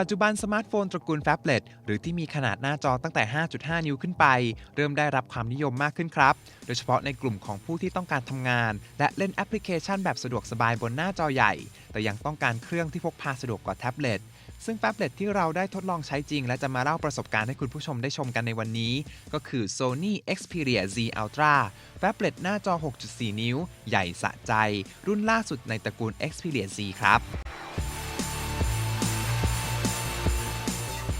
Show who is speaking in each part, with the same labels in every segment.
Speaker 1: ปัจจุบันสมาร์ทโฟนตระกูลแฟบเล็ตหรือที่มีขนาดหน้าจอตั้งแต่ 5.5 นิ้วขึ้นไป เริ่มได้รับความนิยมมากขึ้นครับ โดยเฉพาะในกลุ่มของผู้ที่ต้องการทำงาน และเล่นแอปพลิเคชันแบบสะดวกสบายบนหน้าจอใหญ่ แต่ยังต้องการเครื่องที่พกพาสะดวกกว่าแท็บเล็ตซึ่งแฟบเล็ตที่เราได้ทดลองใช้จริง และจะมาเล่าประสบการณ์ให้คุณผู้ชมได้ชมกันในวันนี้ ก็คือ Sony Xperia Z Ultra แฟบเล็ตหน้าจอ 6.4 นิ้ว ใหญ่สะใจ รุ่นล่าสุดในตระกูล Xperia Z ครับ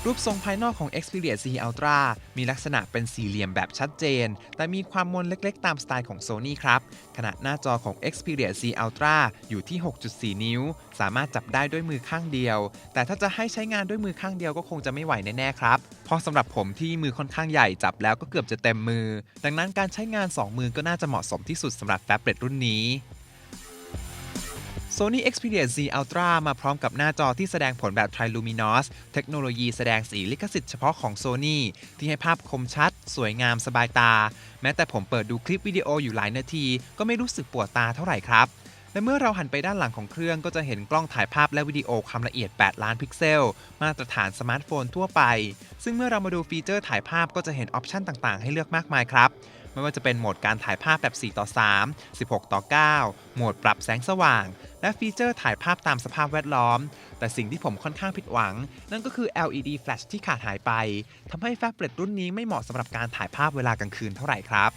Speaker 1: รูปทรงภายนอกของ Xperia Z Ultra มีลักษณะเป็นสี่เหลี่ยมแบบชัดเจน แต่มีความมนเล็กๆ ตามสไตล์ของ Sony ครับ ขนาดหน้าจอของ Xperia Z Ultra อยู่ที่ 6.4 นิ้ว สามารถจับได้ด้วยมือข้างเดียว แต่ถ้าจะให้ใช้งานด้วยมือข้างเดียวก็คงจะไม่ไหวแน่ๆครับ เพราะสำหรับผมที่มือค่อนข้างใหญ่จับแล้วก็เกือบจะเต็มมือ ดังนั้นการใช้งาน 2 มือก็น่าจะเหมาะสมที่สุดสำหรับแท็บเล็ตรุ่นนี้ Sony Xperia Z Ultra มาพร้อมกับหน้าจอที่แสดงผลแบบ Triluminous เทคโนโลยีแสดงสีลิขสิทธิ์เฉพาะของ Sony ที่ให้ภาพคมชัด สวยงามสบายตา แม้แต่ผมเปิดดูคลิปวิดีโออยู่หลายนาที ก็ไม่รู้สึกปวดตาเท่าไหร่ครับ และเมื่อเราหันไปด้านหลังของเครื่องก็จะเห็นกล้องถ่ายภาพและวิดีโอความละเอียด 8 ล้านพิกเซล มาตรฐานสมาร์ทโฟนทั่วไป ซึ่งเมื่อเรามาดูฟีเจอร์ถ่ายภาพก็จะเห็นออปชันต่างๆ ให้เลือกมากมายครับไม่ว่าจะเป็นโหมดการถ่ายภาพแบบ 4 ต่อ 3 16 ต่อ 9 โหมดปรับแสงสว่าง และฟีเจอร์ถ่ายภาพตามสภาพแวดล้อม แต่สิ่งที่ผมค่อนข้างผิดหวัง นั่นก็คือ LED flash ที่ขาดหายไปทำให้แฟบเล็ตรุ่นนี้ไม่เหมาะสำหรับการถ่ายภาพเวลากลางคืนเท่าไหร่ครับ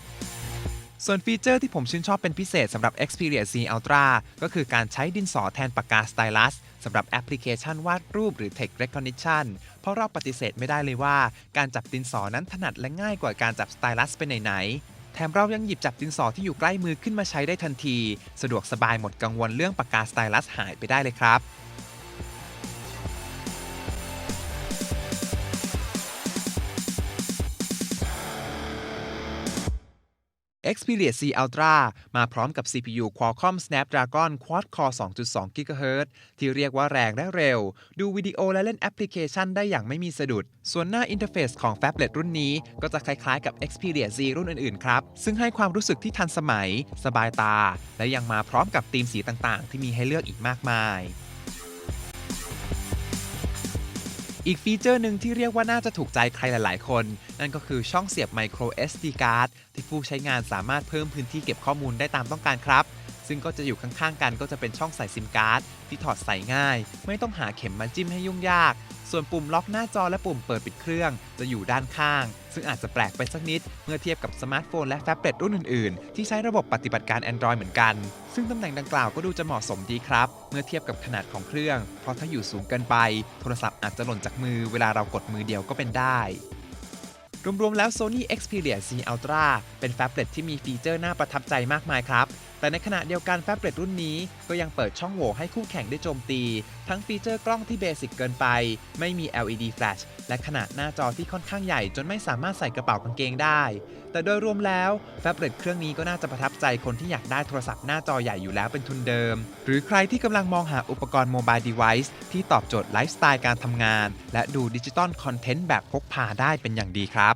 Speaker 1: ส่วนฟีเจอร์ที่ผมชื่นชอบเป็นพิเศษสำหรับ Xperia Z Ultra ก็คือการใช้ดินสอแทนปากกาสไตลัสสำหรับแอปพลิเคชันวาดรูปหรือ Text Recognition เพราะเราปฏิเสธไม่ได้เลยว่า การจับดินสอนั้นถนัดและง่ายกว่าการจับสไตลัสไปไหนๆ แถมเรายังหยิบจับดินสอที่อยู่ใกล้มือขึ้นมาใช้ได้ทันที สะดวกสบายหมดกังวลเรื่องปากกาสไตลัสหายไปได้เลยครับ Xperia Z Ultra มาพร้อมกับ CPU Qualcomm Snapdragon Quad Core 2.2 GHz ที่เรียกว่าแรงและเร็ว ดูวิดีโอและเล่นแอปพลิเคชันได้อย่างไม่มีสะดุด ส่วนหน้าอินเทอร์เฟซของแฟบเล็ตรุ่นนี้ ก็จะคล้ายๆกับ Xperia Z รุ่นอื่นๆ ครับ ซึ่งให้ความรู้สึกที่ทันสมัย สบายตา และยังมาพร้อมกับธีมสีต่างๆ ที่มีให้เลือกอีกมากมาย อีกฟีเจอร์หนึ่งที่เรียกว่าน่าจะถูกใจใครหลาย ๆ คน นั่นก็คือช่องเสียบ micro SD card ที่ผู้ใช้งานสามารถเพิ่มพื้นที่เก็บข้อมูลได้ตามต้องการครับ ซึ่งก็จะอยู่ข้างๆกันก็จะเป็นช่องใส่ซิมการ์ดที่ถอดใส่ง่าย ไม่ต้องหาเข็มมาจิ้มให้ยุ่งยาก ส่วนปุ่มล็อกหน้าจอและปุ่มเปิดปิดเครื่อง จะอยู่ด้านข้าง ซึ่งอาจจะแปลกไปสักนิด เมื่อเทียบกับสมาร์ทโฟนและแท็บเล็ตรุ่นอื่นๆ ที่ใช้ระบบปฏิบัติการ Android เหมือนกัน ซึ่งตำแหน่งดังกล่าวก็ดูจะเหมาะสมดีครับ เมื่อเทียบกับขนาดของเครื่อง เพราะถ้าอยู่สูงเกินไป โทรศัพท์อาจจะหล่นจากมือเวลาเรากดมือเดียวก็เป็นได้รวมๆ แล้ว Sony Xperia Z Ultra เป็นแฟบเล็ตที่มีฟีเจอร์น่าประทับใจมากมายครับ แต่ในขณะเดียวกันแฟบเล็ตรุ่นนี้ก็ยังเปิดช่องโหว่ให้คู่แข่งได้โจมตี ทั้งฟีเจอร์กล้องที่เบสิกเกินไป ไม่มี LED flash และขนาดหน้าจอที่ค่อนข้างใหญ่จนไม่สามารถใส่กระเป๋ากางเกงได้ แต่โดยรวมแล้วแฟบเล็ตเครื่องนี้ก็น่าจะประทับใจคนที่อยากได้โทรศัพท์หน้าจอใหญ่อยู่แล้วเป็นทุนเดิม หรือใครที่กำลังมองหาอุปกรณ์โมบายเดเวิ์ที่ตอบโจทย์ไลฟ์สไตล์การทำงาน และดูดิจิตอลคอนเทนต์แบบพกพาได้เป็นอย่างดีครับ